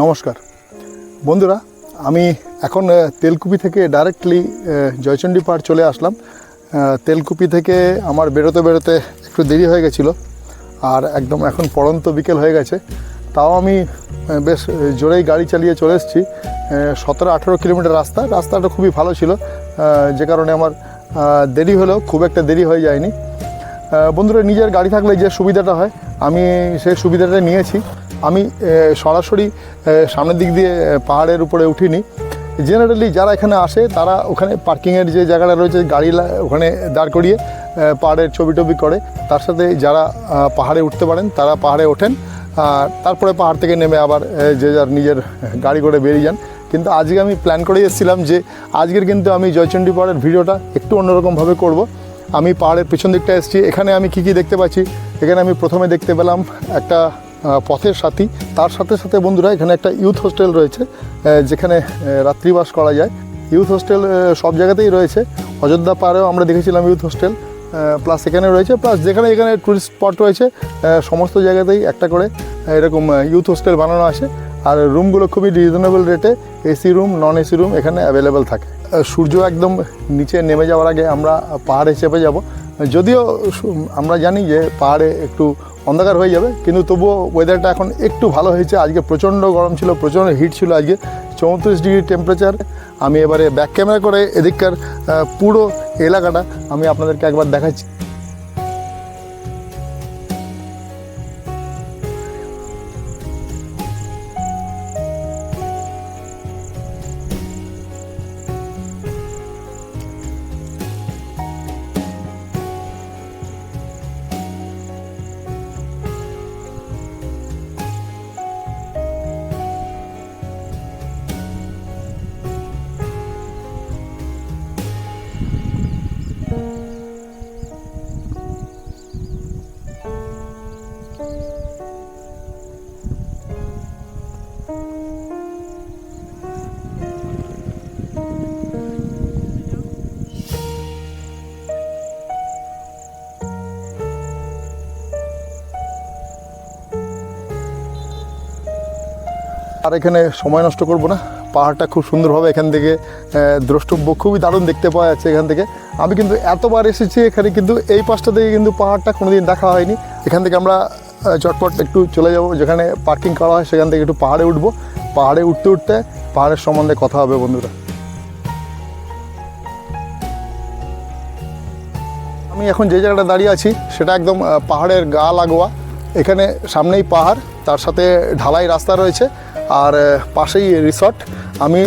নমস্কার। বন্ধুরা, আমি এখন তেলকুপি থেকে ডাইরেক্টলি জয়চণ্ডী পাহাড় চলে আসলাম। তেলকুপি থেকে আমার বেরোতে বেরোতে একটু দেরি হয়ে গেছিল, আর একদম এখন পড়ন্ত বিকেল হয়ে গেছে। তাও আমি বেশ জোরেই গাড়ি চালিয়ে চলে এসেছি। সতেরো আঠেরো কিলোমিটার রাস্তা। রাস্তাটা খুবই ভালো ছিল। যে কারণে আমার দেরি হলেও খুব একটা দেরি হয়ে যায়নি। বন্ধুরা, নিজের গাড়ি থাকলে যে সুবিধাটা হয়, আমি সেই সুবিধাটা নিয়েছি। আমি সরাসরি সামনের দিক দিয়ে পাহাড়ের উপরে উঠিনি। জেনারেলি যারা এখানে আসে, তারা ওখানে পার্কিংয়ের যে জায়গাটা রয়েছে, গাড়ি ওখানে দাঁড় করিয়ে পাহাড়ের ছবি টবি করে। তার সাথে যারা পাহাড়ে উঠতে পারেন, তারা পাহাড়ে ওঠেন। আর তারপরে পাহাড় থেকে নেমে আবার যে যার নিজের গাড়ি করে বেরিয়ে যান। কিন্তু আজকে আমি প্ল্যান করে এসেছিলাম যে, আজকের কিন্তু আমি জয়চণ্ডী পাহাড়ের ভিডিওটা একটু অন্যরকমভাবে করব। আমি পাহাড়ের পেছন দিকটা এসেছি। এখানে আমি কি কি দেখতে পাচ্ছি? এখানে আমি প্রথমে দেখতে পেলাম একটা পথের সাথী। তার সাথে সাথে বন্ধুরা, এখানে একটা ইউথ হোস্টেল রয়েছে যেখানে রাত্রিবাস করা যায়। ইউথ হোস্টেল সব জায়গাতেই রয়েছে। অযোধ্যা পাহাড়েও আমরা দেখেছিলাম ইউথ হোস্টেল প্লাস এখানে রয়েছে, প্লাস যেখানে এখানে টুরিস্ট স্পট রয়েছে সমস্ত জায়গাতেই একটা করে এরকম ইউথ হোস্টেল বানানো আছে। আর রুমগুলো খুবই রিজনেবল রেটে AC room non AC room এখানে অ্যাভেলেবেল থাকে। সূর্য একদম নিচে নেমে যাওয়ার আগে আমরা পাহাড়ে চেপে যাব। যদিও আমরা জানি যে পাহাড়ে একটু অন্ধকার হয়ে যাবে, কিন্তু তবুও ওয়েদারটা এখন একটু ভালো হয়েছে। আজকে প্রচণ্ড গরম ছিল, প্রচণ্ড হিট ছিল। আজকে চৌত্রিশ ডিগ্রি টেম্পারেচার আমি এবারে ব্যাক ক্যামেরা করে এদিককার পুরো এলাকাটা আমি আপনাদেরকে একবার দেখাচ্ছি। আর এখানে সময় নষ্ট করব না। পাহাড়টা খুব সুন্দরভাবে এখান থেকে দ্রষ্টব্য খুবই দারুণ দেখতে পাওয়া যাচ্ছে এখান থেকে। আমি কিন্তু এতবার এসেছি এখানে, কিন্তু এই পাশটা থেকে কিন্তু পাহাড়টা কোনোদিন দেখা হয়নি। এখান থেকে আমরা চটপট একটু চলে যাব, যেখানে পার্কিং করা হয়, সেখান থেকে একটু পাহাড়ে উঠবো। পাহাড়ে উঠতে উঠতে পাহাড়ের সম্বন্ধে কথা হবে বন্ধুরা। আমি এখন যে জায়গাটা দাঁড়িয়ে আছি, সেটা একদম পাহাড়ের গা লাগোয়া। এখানে সামনেই পাহাড়, তার সাথে ঢালাই রাস্তা রয়েছে। আর পাশেই রিসর্ট আমি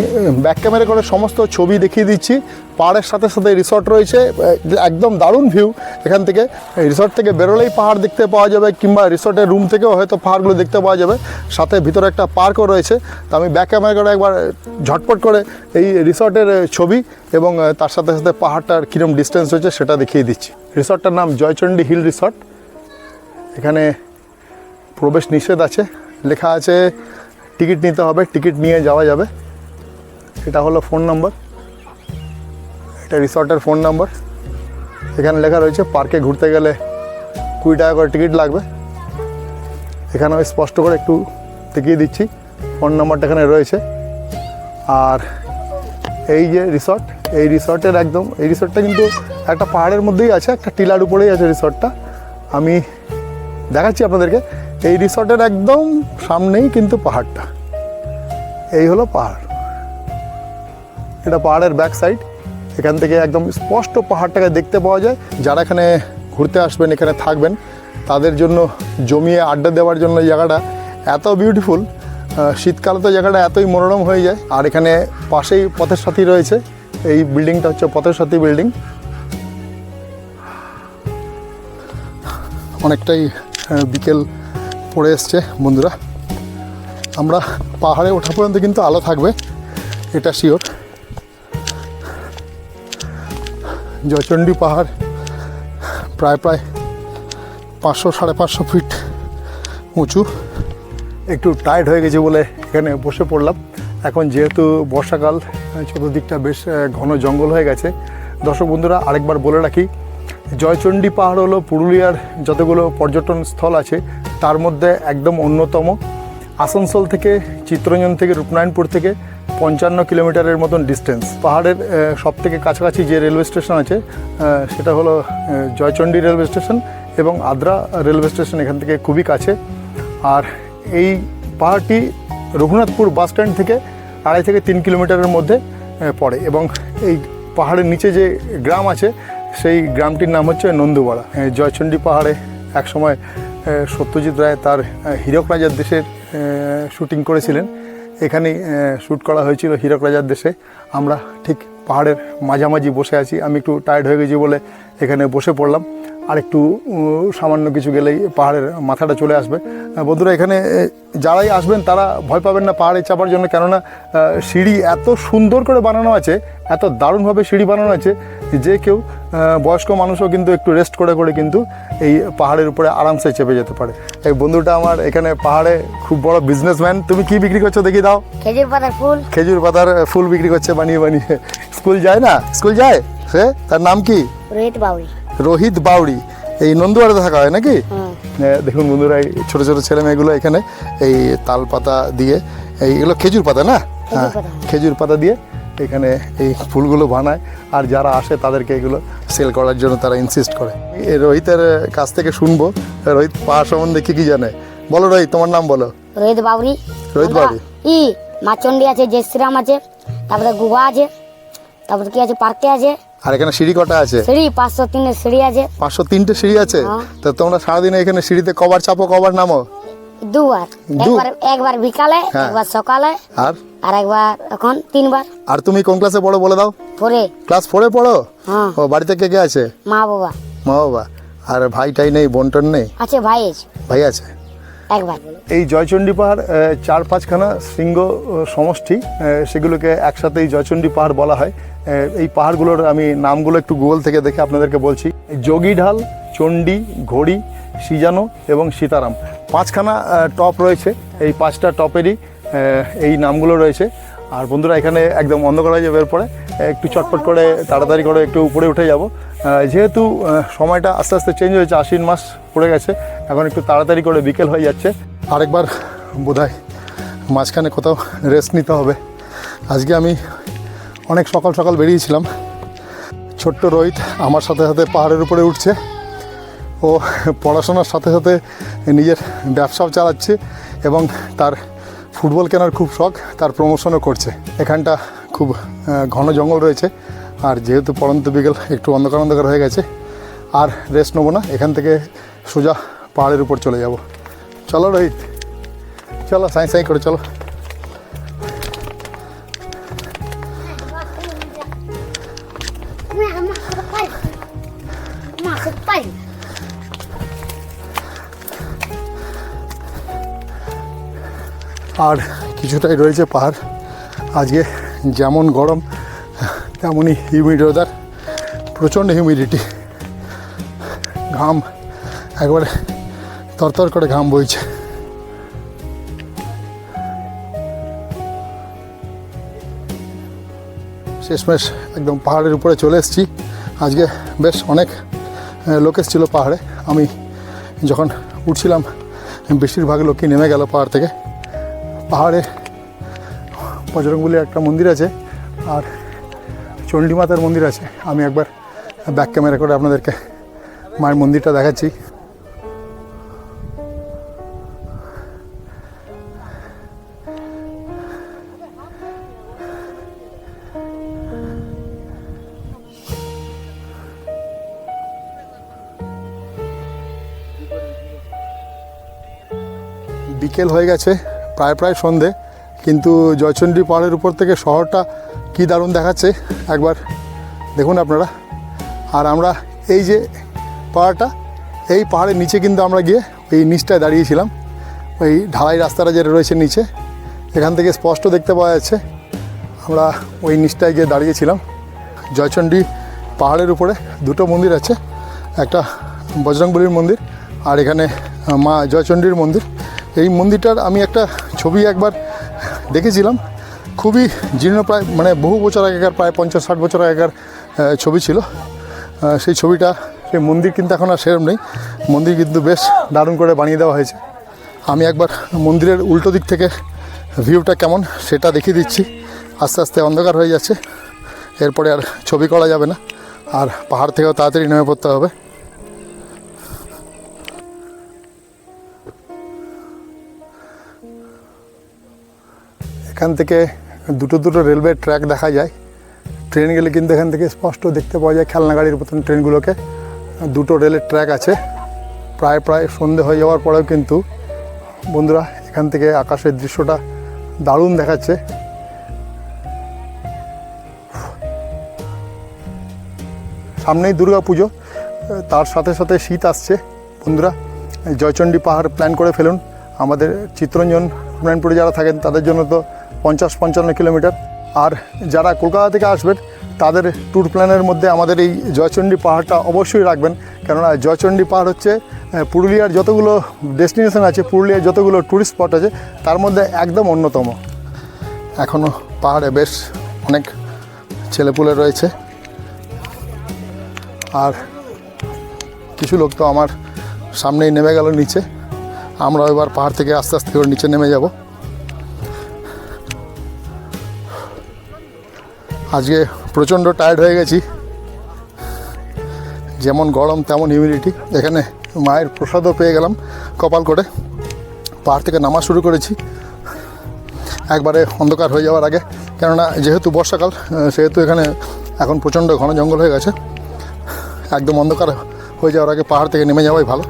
ব্যাক ক্যামেরা করে সমস্ত ছবি দেখিয়ে দিচ্ছি। পাহাড়ের সাথে সাথে রিসর্ট রয়েছে। একদম দারুণ ভিউ এখান থেকে রিসর্ট থেকে বেরোলেই পাহাড় দেখতে পাওয়া যাবে, কিংবা রিসর্টের রুম থেকেও হয়তো পাহাড়গুলো দেখতে পাওয়া যাবে। সাথে ভিতরে একটা পার্কও রয়েছে। তো আমি ব্যাক ক্যামেরা করে একবার ঝটপট করে এই রিসর্টের ছবি এবং তার সাথে সাথে পাহাড়টার কীরকম ডিস্টেন্স হয়েছে সেটা দেখিয়ে দিচ্ছি। রিসর্টটার নাম জয়চণ্ডী হিল রিসর্ট এখানে প্রবেশ নিষেধ আছে। লেখা আছে টিকিট নিতে হবে, টিকিট নিয়ে যাওয়া যাবে। এটা হলো ফোন নাম্বার। এটা রিসর্টের ফোন নাম্বার। এখানে লেখা রয়েছে, পার্কে ঘুরতে গেলে কুড়ি টাকা করে টিকিট লাগবে। এখানে আমি স্পষ্ট করে একটু দেখিয়ে দিচ্ছি, ফোন নাম্বারটা এখানে রয়েছে। আর এই যে রিসর্ট, এই রিসর্টের একদম, এই রিসর্টটা কিন্তু একটা পাহাড়ের মধ্যেই আছে, একটা টিলার উপরেই আছে রিসর্টটা। আমি দেখাচ্ছি আপনাদেরকে। এই রিসর্টের একদম সামনেই কিন্তু পাহাড়টা। এই হলো পাহাড়। এটা পাহাড়ের ব্যাক সাইড। এখান থেকে একদম স্পষ্ট পাহাড়টাকে দেখতে পাওয়া যায়। যারা এখানে ঘুরতে আসবেন, এখানে থাকবেন, তাদের জন্য জমিয়ে আড্ডা দেওয়ার জন্য জায়গাটা এত বিউটিফুল শীতকালে তো জায়গাটা এতই মনোরম হয়ে যায়। আর এখানে পাশেই পথের সাথী রয়েছে। এই বিল্ডিংটা হচ্ছে পথের সাথী বিল্ডিং অনেকটাই বিকেল পড়ে এসছে বন্ধুরা। আমরা পাহাড়ে ওঠা পর্যন্ত কিন্তু আলো থাকবে, এটা শিওর জয়চণ্ডী পাহাড় প্রায় প্রায় পাঁচশো, সাড়ে পাঁচশো ফিট উঁচু। একটু টায়ার্ড হয়ে গেছে বলে এখানে বসে পড়লাম। এখন যেহেতু বর্ষাকাল, চতুর্দিকটা বেশ ঘন জঙ্গল হয়ে গেছে। দর্শক বন্ধুরা, আরেকবার বলে রাখি, জয়চণ্ডী পাহাড় হলো পুরুলিয়ার যতগুলো পর্যটন স্থল আছে তার মধ্যে একদম অন্যতম। আসানসোল থেকে চিত্রঞ্জন থেকে রূপনারায়ণপুর থেকে পঞ্চান্ন কিলোমিটারের মতন ডিস্টেন্স পাহাড়ের সব থেকে কাছাকাছি যে রেলওয়ে স্টেশন আছে সেটা হলো জয়চণ্ডী রেলওয়ে স্টেশন এবং আদ্রা রেলওয়ে স্টেশন এখান থেকে খুবই কাছে। আর এই পাহাড়টি রঘুনাথপুর বাস স্ট্যান্ড থেকে আড়াই থেকে তিন কিলোমিটারের মধ্যে পড়ে এবং এই পাহাড়ের নিচে যে গ্রাম আছে সেই গ্রামটির নাম হচ্ছে নন্দুপাড়া আহ, জয়চণ্ডী পাহাড়ে একসময় সত্যজিৎ রায় তার হীরক রাজার দেশের শুটিং করেছিলেন। এখানেই শ্যুট করা হয়েছিল হীরক রাজার দেশে। আমরা ঠিক পাহাড়ের মাঝামাঝি বসে আছি। আমি একটু টায়ার্ড হয়ে গেছি বলে এখানে বসে পড়লাম। আর একটু সামান্য কিছু গেলেই পাহাড়ের মাথাটা চলে আসবে। বন্ধুরা, এখানে যারাই আসবেন তারা ভয় পাবেন না পাহাড়ে চাপার জন্য। কেননা সিঁড়ি এত সুন্দর করে বানানো আছে, এত দারুণভাবে সিঁড়ি বানানো আছে যে কেউ বয়স্ক মানুষও কিন্তু একটু রেস্ট করে করে কিন্তু এই পাহাড়ের উপরে আরামসে চেপে যেতে পারে। এই বন্ধুটা আমার এখানে পাহাড়ে খুব বড় বিজনেসম্যান তুমি কি বিক্রি করছ দেখি দাও। খেজুর পাতার ফুল। খেজুর পাতার ফুল বিক্রি করছে বানিয়ে বানিয়ে। স্কুল যায় না? স্কুল যায়? সে? তার নাম কি? রোহিত বাউরি রোহিত বাউরি এই নন্দুয়ারে থাকা হয় নাকি? দেখুন বন্ধুরা এই ছোট ছোট ছেলে মেয়েগুলো এখানে এই তাল পাতা দিয়ে এইগুলো খেজুর পাতা না? হ্যাঁ খেজুর পাতা দিয়ে এখানে এই ফুলগুলো বানায় আর যারা আসে তাদেরকে এগুলো সেল করার জন্য তারা ইনসিস্ট করে। রোহিতের কাছ থেকে শুনব। রোহিত পাহাড় সম্বন্ধে কি কি জানে? বলো রোহিত তোমার নাম বলো। রোহিত বাউরি রোহিত বাউরি। ই মাচন্ডি আছে জয় শ্রীরাম আছে তারপরে গুহা আছে তারপরে কি আছে পার্কে আছে। আর এখানে সিঁড়ি কটা আছে? সিঁড়ি পাঁচশো তিনের সিঁড়ি আছে। পাঁচশো তিনটে সিঁড়ি আছে? হ্যাঁ। তো তোমরা সারাদিনে এখানে সিঁড়িতে কবার চাপো কবার নামো? দুবার। একবার একবার বিকালে হ্যাঁ। একবার সকালে আর? আর একবার এখন তিনবার। আর তুমি কোন ক্লাসে পড়ো বলে দাও? পরে ক্লাস ফোরে পড়ো? হ্যাঁ। ও বাড়িতে কে কে আছে? মা বাবা। মা বাবা। আর ভাই টাই নেই বোন টোন নেই? আছে ভাই আছে। ভাই আছে? একবার। এই জয়চণ্ডী পাহাড় চার পাঁচখানা শৃঙ্গ সমষ্টি আহ, সেগুলোকে একসাথে এই জয়চণ্ডী পাহাড় বলা হয়। আহ, এই পাহাড়গুলোর আমি নামগুলো একটু গুগল থেকে দেখে আপনাদেরকে বলছি। যোগীঢাল চণ্ডী ঘড়ি সিজানো এবং সীতারাম। পাঁচখানা টপ রয়েছে, এই পাঁচটা টপেরই এই নামগুলো রয়েছে। আর বন্ধুরা, এখানে একদম অন্ধকার হয়ে যাবে এরপরে একটু চটপট করে, তাড়াতাড়ি করে একটু উপরে উঠে যাব। যেহেতু সময়টা আস্তে আস্তে চেঞ্জ হয়েছে, আশ্বিন মাস পড়ে গেছে, এখন একটু তাড়াতাড়ি করে বিকেল হয়ে যাচ্ছে। আরেকবার বোধহয় মাঝখানে কোথাও রেস্ট নিতে হবে। আজকে আমি অনেক সকাল সকাল বেরিয়েছিলাম। ছোট্ট রোহিত আমার সাথে সাথে পাহাড়ের উপরে উঠছে। ও পড়াশোনার সাথে সাথে নিজের ব্যবসাও চালাচ্ছে এবং তার ফুটবল কেনার খুব শখ, তার প্রমোশনও করছে। এখানটা খুব ঘন জঙ্গল রয়েছে। আর যেহেতু পড়ন্ত বিকেল একটু অন্ধকার অন্ধকার হয়ে গেছে, আর রেস্ট নেব না, এখান থেকে সোজা পাহাড়ের উপর চলে যাব। চলো রোহিত, চলো, সাই সাই করে চলো। আর কিছুটাই রয়েছে পাহাড়। আজকে যেমন গরম, তেমনই হিউমিড ওয়েদার প্রচণ্ড হিউমিডিটি ঘাম একবারে তরতর করে ঘাম বইছে। শেষমেশ একদম পাহাড়ের উপরে চলে এসেছি। আজকে বেশ অনেক লোক এসেছিল পাহাড়ে। আমি যখন উঠছিলাম, বেশিরভাগ লোকই নেমে গেল পাহাড় থেকে। পাহাড়ে বজরংবলির একটা মন্দির আছে আর চণ্ডী মাতার মন্দির আছে। আমি একবার ব্যাক ক্যামেরা করে আপনাদেরকে মায়ের মন্দিরটা দেখাচ্ছি। বিকেল হয়ে গেছে। প্রায় প্রায় সন্ধে, কিন্তু জয়চণ্ডী পাহাড়ের উপর থেকে শহরটা কি দারুণ দেখাচ্ছে একবার দেখুন আপনারা। আর আমরা এই যে পাহাড়টা, এই পাহাড়ের নিচে কিন্তু আমরা গিয়ে এই নিচটায় দাঁড়িয়েছিলাম। ওই ঢালাই রাস্তাটা যেটা রয়েছে নিচে, এখান থেকে স্পষ্ট দেখতে পাওয়া যাচ্ছে। আমরা ওই নিচটায় গিয়ে দাঁড়িয়েছিলাম। জয়চণ্ডী পাহাড়ের উপরে দুটো মন্দির আছে, একটা বজরংবলির মন্দির আর এখানে মা জয়চণ্ডীর মন্দির। এই মন্দিরটার আমি একটা ছবি একবার দেখেছিলাম। খুবই জীর্ণপ্রায় মানে বহু বছর আগেকার, প্রায় পঞ্চাশ ষাট বছর আগেকার ছবি ছিল। সেই ছবিটা, সেই মন্দির কিন্তু এখন আর সেরম নেই। মন্দির কিন্তু বেশ দারুণ করে বানিয়ে দেওয়া হয়েছে। আমি একবার মন্দিরের উল্টো দিক থেকে ভিউটা কেমন সেটা দেখিয়ে দিচ্ছি। আস্তে আস্তে অন্ধকার হয়ে যাচ্ছে। এরপরে আর ছবি করা যাবে না। আর পাহাড় থেকেও তাড়াতাড়ি নেমে পড়তে হবে। এখান থেকে দুটো দুটো রেলওয়ে ট্র্যাক দেখা যায়। ট্রেন গেলে কিন্তু এখান থেকে স্পষ্ট দেখতে পাওয়া যায় খেলনা গাড়ির মতন ট্রেনগুলোকে। দুটো রেলের ট্র্যাক আছে। প্রায় প্রায় সন্ধে হয়ে যাওয়ার পরেও কিন্তু বন্ধুরা এখান থেকে আকাশের দৃশ্যটা দারুণ দেখাচ্ছে। সামনেই দুর্গা পুজো, তার সাথে সাথে শীত আসছে। বন্ধুরা, জয়চণ্ডী পাহাড় প্ল্যান করে ফেলুন। আমাদের চিত্তরঞ্জন নারায়ণপুরে যারা থাকেন, তাদের জন্য তো পঞ্চাশ পঞ্চান্ন কিলোমিটার। আর যারা কলকাতা থেকে আসবেন, তাদের ট্যুর প্ল্যানের মধ্যে আমাদের এই জয়চণ্ডী পাহাড়টা অবশ্যই রাখবেন। কেননা জয়চণ্ডী পাহাড় হচ্ছে পুরুলিয়ার যতগুলো ডেস্টিনেশন আছে, পুরুলিয়ার যতগুলো ট্যুরিস্ট স্পট আছে, তার মধ্যে একদম অন্যতম। এখনও পাহাড়ে বেশ অনেক ছেলেপুলে রয়েছে। আর কিছু লোক তো আমার সামনেই নেমে গেল নিচে। আমরা এবার পাহাড় থেকে আস্তে আস্তে করে নিচে নেমে যাব। আজকে প্রচণ্ড টায়ার্ড হয়ে গেছি। যেমন গরম, তেমন হিউমিডিটি এখানে মায়ের প্রসাদও পেয়ে গেলাম কপাল করে। পাহাড় থেকে নামা শুরু করেছি। একবারে অন্ধকার হয়ে যাওয়ার আগে। কেননা, যেহেতু বর্ষাকাল সেহেতু এখানে এখন প্রচণ্ড ঘন জঙ্গল হয়ে গেছে। একদম অন্ধকার হয়ে যাওয়ার আগে পাহাড় থেকে নেমে যাওয়াই ভালো।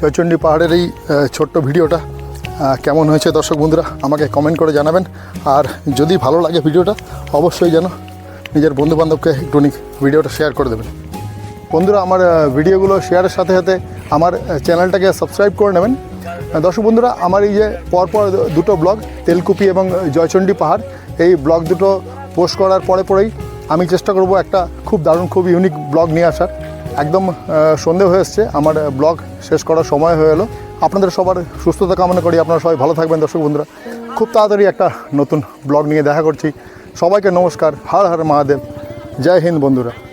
জয়চণ্ডী পাহাড়ের এই ছোট্ট ভিডিওটা কেমন হয়েছে দর্শক বন্ধুরা, আমাকে কমেন্ট করে জানাবেন। আর যদি ভালো লাগে ভিডিওটা, অবশ্যই যেন নিজের বন্ধুবান্ধবকে একটু ভিডিওটা শেয়ার করে দেবেন। বন্ধুরা, আমার ভিডিওগুলো শেয়ারের সাথে সাথে আমার চ্যানেলটাকে সাবস্ক্রাইব করে নেবেন। দর্শক বন্ধুরা, আমার এই যে পরপর দুটো ব্লগ, তেলকুপি এবং জয়চণ্ডী পাহাড়, এই ব্লগ দুটো পোস্ট করার পরে পরেই আমি চেষ্টা করব একটা খুব দারুণ, খুব ইউনিক ব্লগ নিয়ে আসার। একদম সন্ধে হয়ে এসছে, আমার ব্লগ শেষ করার সময় হয়ে এলো। আপনাদের সবার সুস্থতা কামনা করি, আপনারা সবাই ভালো থাকবেন দর্শক বন্ধুরা। খুব তাড়াতাড়ি একটা নতুন ব্লগ নিয়ে দেখা করছি। সবাইকে নমস্কার হর হর মহাদেব। জয় হিন্দ বন্ধুরা।